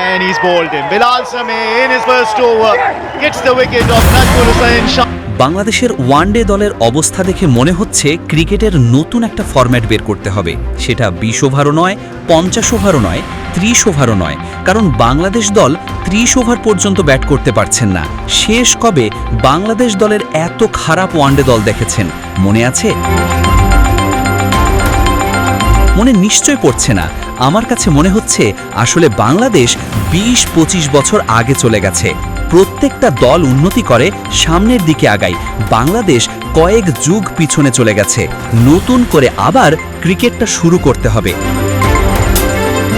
And he's bowled in. Bilal Sameh in his first over gets the wicket of Nazmul Hussain Shah. বাংলাদেশের one day দলের অবস্থা দেখে মনে হচ্ছে ক্রিকেটের নতুন একটা ফরম্যাট বের করতে হবে সেটা বিশ ওভারও নয়, পঞ্চাশ ওভারও নয়, ত্রিশ ওভারও নয় কারণ বাংলাদেশ দল ত্রিশ ওভার পর্যন্ত ব্যাট করতে পারছেন না শেষ কবে বাংলাদেশ দলের এত খারাপ ওয়ানডে দল দেখেছেন, মনে আছে মনে নিশ্চয় পড়ছে না। আমার কাছে মনে হচ্ছে আসলে বাংলাদেশ বিশ পঁচিশ বছর আগে চলে গেছে। প্রত্যেকটা দল উন্নতি করে, সামনের দিকে আগায়। বাংলাদেশ কয়েক যুগ পিছনে চলে গেছে। নতুন করে আবার ক্রিকেটটা শুরু করতে হবে।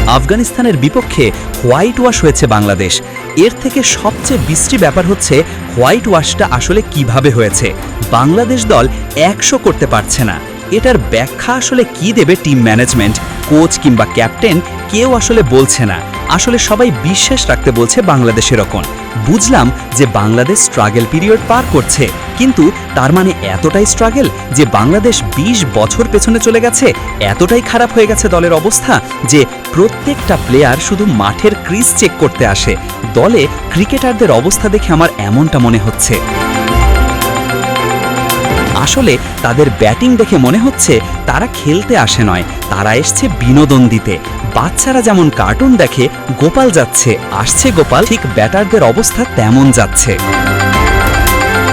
আফগানিস্তানের বিপক্ষে হোয়াইট ওয়াশ হয়েছে বাংলাদেশ। এর থেকে সবচেয়ে বিশ্রী ব্যাপার হচ্ছে হোয়াইট ওয়াশটা আসলে কীভাবে হয়েছে। বাংলাদেশ দল একশো করতে পারছে না। এটার ব্যাখ্যা আসলে কি দেবে টিম ম্যানেজমেন্ট কোচ কিংবা ক্যাপ্টেন কেউ আসলে বলছে না। আসলে সবাই বিশ্বাস রাখতে বলছে বাংলাদেশের ওপর। বুঝলাম যে বাংলাদেশ স্ট্রাগল পিরিয়ড পার করছে, কিন্তু তার মানে এতটাই স্ট্রাগেল যে বাংলাদেশ ২০ বছর পেছনে চলে গেছে, এতটাই খারাপ হয়ে গেছে দলের অবস্থা যে প্রত্যেকটা প্লেয়ার শুধু মাঠের ক্রিজ চেক করতে আসে। দলে ক্রিকেটারদের অবস্থা দেখে আমার এমনটা মনে হচ্ছে। আসলে তাদের ব্যাটিং দেখে মনে হচ্ছে তারা খেলতে আসে নয়। তারা এসছে বিনোদন দিতে বাচ্চারা যেমন কার্টুন দেখে, গোপাল যাচ্ছে। আসছে গোপাল, ঠিক ব্যাটারদের অবস্থা তেমন যাচ্ছে।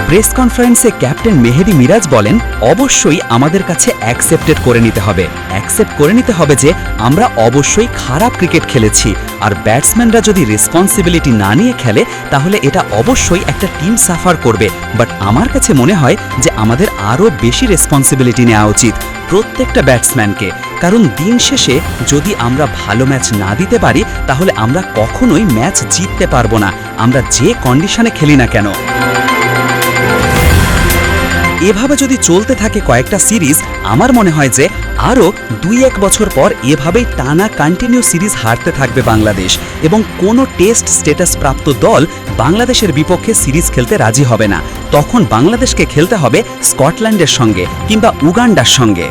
প্রেস কনফারেন্সে ক্যাপ্টেন মেহেদি মিরাজ বলেন, অবশ্যই আমাদের কাছে অ্যাকসেপ্টেড করে নিতে হবে। অ্যাকসেপ্ট করে নিতে হবে যে, আমরা অবশ্যই খারাপ ক্রিকেট খেলেছি। আর ব্যাটসম্যানরা যদি রেসপন্সিবিলিটি না নিয়ে খেলে, তাহলে এটা অবশ্যই একটা টিম সাফার করবে। বাট আমার কাছে মনে হয় যে, আমাদের আরও বেশি রেসপন্সিবিলিটি নেওয়া উচিত প্রত্যেকটা ব্যাটসম্যানকে কারণ দিন শেষে যদি আমরা ভালো ম্যাচ না দিতে পারি, তাহলে আমরা কখনোই ম্যাচ জিততে পারব না। আমরা যে কন্ডিশনে খেলি না কেন? এভাবে যদি চলতে থাকে কয়েকটা সিরিজ, আমার মনে হয় যে আরও দুই এক বছর পর এভাবেই টানা কন্টিনিউ সিরিজ হারতে থাকবে বাংলাদেশ এবং কোনো টেস্ট স্টেটাস প্রাপ্ত দল বাংলাদেশের বিপক্ষে সিরিজ খেলতে রাজি হবে না। তখন বাংলাদেশকে খেলতে হবে স্কটল্যান্ডের সঙ্গে কিংবা উগান্ডার সঙ্গে।